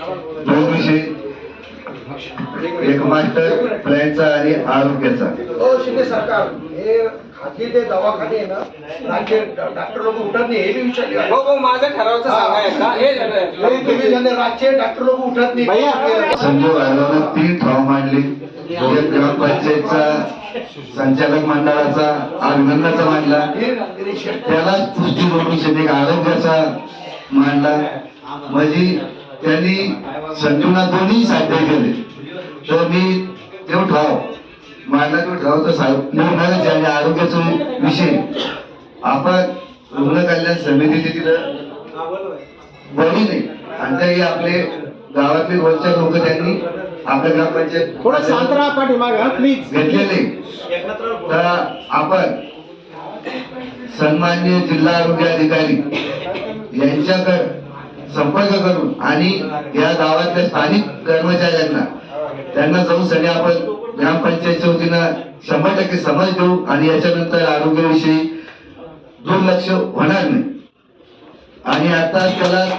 दोन विषय एक मास्टर प्लॅनचा आणि आरोग्याचा. हो सरकार. हे खाजगी जे दवाखाने आहे ना राज्य डॉक्टर लोक उठत नाही हे विचारले. हो हो माझं ठरावचं हे. तुम्ही झाले. राज्य डॉक्टर लोक उठत नाही. संजय वायलानं तीन मांडले. ग्रामपंचायतचा संचालक मंडळाचा अभिनंदनाचा मांडला. त्याला पुष्टी एक आरोग्याचा मांडला. म्हणजे त्यांनी संजीवना दोन्ही साध्य केले तर मी तो ठाव. मांडला तो ठाव तर साहेब आणि आरोग्याचा विषय. आपण रुग्ण कल्याण समितीचे तिथं बरी नाही. आणि तरी आपले गावातले वरच्या लोक त्यांनी आपल्या ग्रामपंचायत घेतलेले. तर आपण सन्मान्य जिल्हा आरोग्य अधिकारी यांच्याकडे संपर्क करून आणि या गावातल्या स्थानिक कर्मचाऱ्यांना त्यांना जाऊन सगळे आपण ग्रामपंचायतच्या वतीनं शंभर टक्के समज देऊ आणि याच्यानंतर आरोग्याविषयी दुर्लक्ष होणार नाही. आणि आता त्याला